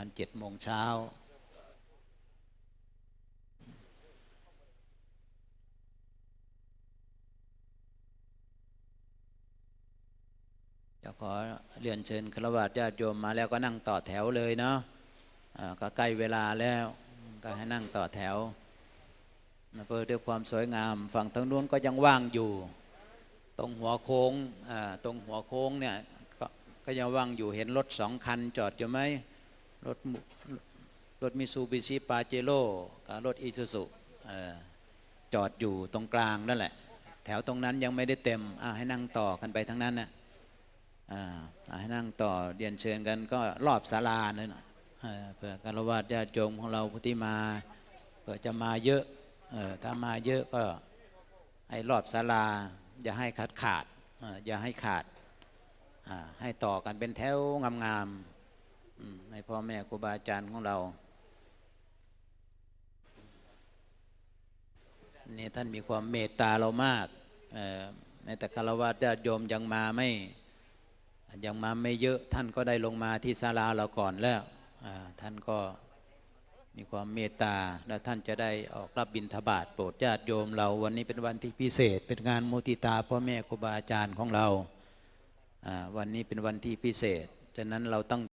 มาณเจ็ดโมงเช้า จะขอเรียนเชิญครวญญาติโยมมาแล้วก็นั่งต่อแถวเลยเนาะก็ใกล้เวลาแล้วก็ให้นั่งต่อแถวนะเพื่อด้วยความสวยงาม ฝั่งทางนู้นก็ยังว่างอยู่ ตรงหัวโค้งตรงหัวโค้งเนี่ยกก็ยังว่างอยู่เห็นรถสองคันจอดอยู่ไหม รถมุรถมิซูบิชิปาเจโร่กับรถอีซูซุจอดอยู่ตรงกลางนั่นแหละ แถวตรงนั้นยังไม่ได้เต็มอให้นั่งต่อกันไปทั้งนั้นนะอ่าให้นั่งต่อเรียนเชิญกันก็รอบศาลาเนี่ยนะเพื่อการวาดญาติโยมของเราผู้ที่มาเผื่อจะมาเยอะเออถ้ามาเยอะก็ให้รอบศาลาอย่าให้ขาดขาดอย่าให้ขาดให้ต่อกันเป็นแถวงามๆอืม ให้พ่อแม่ครูบาอาจารย์ของเรา นี่ท่านมีความเมตตาเรามากเออแต่คารวะญาติโยมยังมาไม่ยังมาไม่เยอะท่านก็ได้ลงมาที่ศาลาเราก่อนแล้วท่านก็มีความเมตตาและท่านจะได้ออกรับบิณฑบาตโปรดญาติโยมเราวันนี้เป็นวันที่พิเศษ เป็นงานมุติตาพ่อแม่ครูบาอาจารย์ของเราอ่าวันนี้เป็นวันที่พิเศษ ฉะนั้นเราต้อง